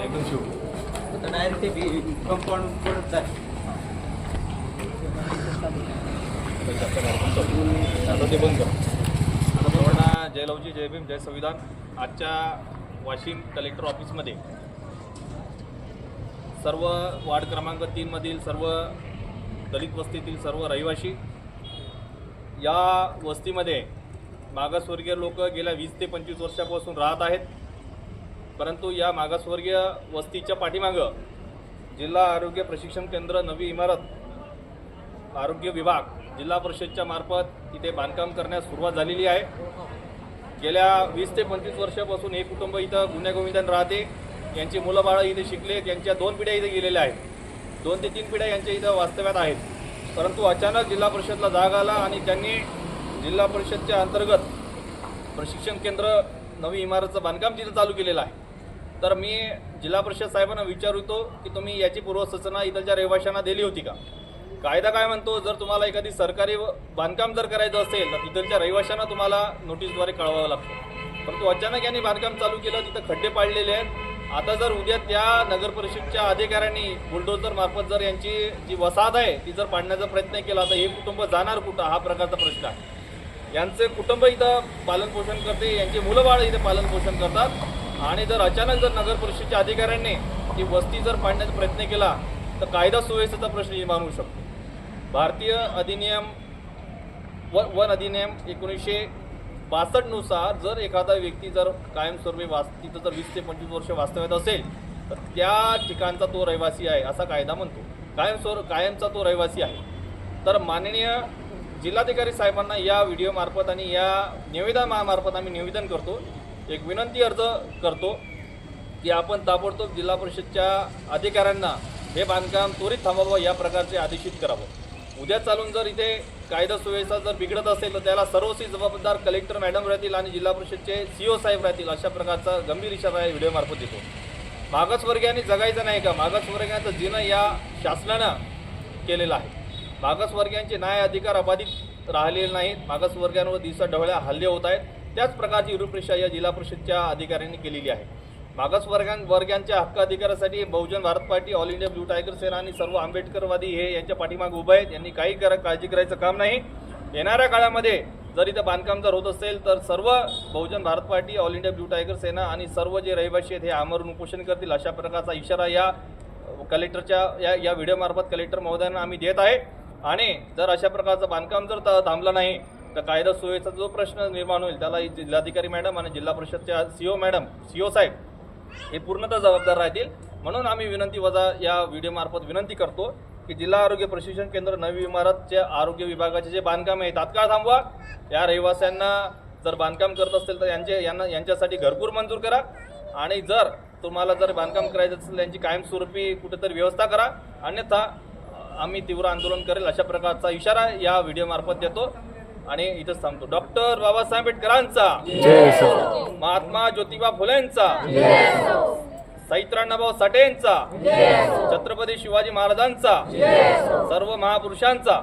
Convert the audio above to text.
एकदम शिव ते जय लवजी जय भीम जय संविधान. आजच्या वाशिम कलेक्टर ऑफिसमध्ये सर्व वार्ड क्रमांक तीनमधील सर्व दलित वस्तीतील सर्व रहिवासी या वस्तीमध्ये मागासवर्गीय लोक गेल्या वीस ते पंचवीस वर्षापासून राहत आहेत. परंतु या मागासवर्गीय वस्तीच्या पाठीमागं जिल्हा आरोग्य प्रशिक्षण केंद्र नवी इमारत आरोग्य विभाग जिल्हा परिषदच्या मार्फत इथे बांधकाम करण्यास सुरुवात झालेली आहे. गेल्या वीस ते पंचवीस वर्षापासून हे कुटुंब इथं गुन्हेगोविंदन राहते. यांची मुलं बाळं इथे शिकले त्यांच्या दोन पिढ्या इथे गेलेल्या आहेत. दोन ते तीन पिढ्या यांच्या इथं वास्तव्यात आहेत. परंतु अचानक जिल्हा परिषदला जाग आला आणि त्यांनी जिल्हा परिषदच्या अंतर्गत प्रशिक्षण केंद्र नवी इमारतचं बांधकाम तिथं चालू केलेलं आहे. तर मी जिल्हा परिषद साहेबांना विचारतो की तुम्ही याची पूर्वसूचना इथलच्या रहिवाशांना दिली होती का? कायदा काय म्हणतो? जर तुम्हाला एखादी सरकारी बांधकाम जर करायचं असेल तर तिथलच्या रहिवाशांना तुम्हाला नोटीसद्वारे कळवावं लागतं. परंतु अचानक यांनी बांधकाम चालू केलं तिथं खड्डे पाडलेले आहेत. आता जर उद्या त्या नगर परिषदच्या अधिकाऱ्यांनी बुलडोजर मार्फत जर यांची जी वसाहत आहे ती जर पाडण्याचा प्रयत्न केला तर हे कुटुंब जाणार कुठं? हा प्रकारचा प्रश्न आहे. यांचे कुटुंब इथं पालनपोषण करते यांची मुलं बाळ इथे पालनपोषण करतात. आणि जर अचानक जर नगर परिषदच्या अधिकाऱ्यांनी ती वस्ती जर पाडण्याचा प्रयत्न केला तर कायदा सुव्यवस्थेचा प्रश्न निर्माण होऊ शकतो. भारतीय अधिनियम व वन अधिनियम एकोणीसशे बासष्टनुसार जर एखादा व्यक्ती जर कायमस्वरूपी वास तिथं जर वीस ते पंचवीस वर्ष वास्तव्यात असेल तर त्या ठिकाणचा तो रहिवासी आहे असा कायदा म्हणतो. कायमस्वर कायमचा तो रहिवासी आहे. तर माननीय जिल्हाधिकारी साहेबांना या व्हिडिओमार्फत आणि या निवेदनामार्फत आम्ही निवेदन करतो. एक विनंती अर्ज करतो की आपण ताबडतोब जिल्हा परिषदच्या अधिकाऱ्यांना हे बांधकाम त्वरित थांबावं या प्रकारचे आदेशित करावं. उद्या चालून जर इथे कायदा सुव्यवस्था जर बिघडत असेल तर त्याला सर्वस्वी जबाबदार कलेक्टर मॅडम राहतील आणि जिल्हा परिषदचे सीओ साहेब राहतील अशा प्रकारचा गंभीर इशारा या व्हिडिओमार्फत देतो. मागासवर्गीयांनी जगायचं नाही का? मागासवर्गीयांचं जिनं या शासनानं केलेलं आहे. मागासवर्गीयांचे न्याय अधिकार अबाधित राहिलेले नाहीत. मागासवर्गीयांवर दिवसा ढवळ्या हल्ले होत आहेत. त्याच प्रकारची रूपरेषा या जिल्हा परिषदच्या अधिकाऱ्यांनी केलेली आहे. मागासवर्गां वर्गांच्या हक्क अधिकारासाठी Bahujan Bharat party all India blue tiger Sena आणि सर्व आंबेडकरवादी हे यांच्या पाठीमागे उभे आहेत. यांनी काही करा काळजी करायचं काम नाही. येणाऱ्या काळामध्ये जर इथं बांधकाम जर होत असेल तर सर्व Bahujan Bharat party all India blue tiger Sena आणि सर्व जे रहिवासी आहेत हे आमरण उपोषण करतील अशा प्रकारचा इशारा या कलेक्टरच्या या या व्हिडिओमार्फत कलेक्टर महोदयांना आम्ही देत आहे. आणि जर अशा प्रकारचं बांधकाम जर थांबलं नाही तर कायदा सुव्यवस्थेचा जो प्रश्न निर्माण होईल त्याला जिल्हाधिकारी मॅडम आणि जिल्हा परिषदच्या C O madam C O साहेब हे पूर्णतः जबाबदार राहतील. म्हणून आम्ही विनंती वजा या व्हिडिओमार्फत विनंती करतो की जिल्हा आरोग्य प्रशिक्षण केंद्र नवी इमारतच्या आरोग्य विभागाचे जे बांधकाम आहे तात्काळ थांबवा. या रहिवाशांना जर बांधकाम करत असेल तर यांचे यांना यांच्यासाठी घरपूर मंजूर करा. आणि जर तुम्हाला जर बांधकाम करायचं असेल त्यांची कायमस्वरूपी कुठेतरी व्यवस्था करा. अन्यथा आम्ही तीव्र आंदोलन करेल अशा प्रकारचा इशारा या व्हिडिओमार्फत देतो. आणि इथंच थांबतो डॉक्टर बाबासाहेब आंबेडकरांचा. महात्मा ज्योतिबा फुलेंचा. सहित्राण्णाभाऊ साठेंचा. छत्रपती शिवाजी महाराजांचा. सर्व महापुरुषांचा.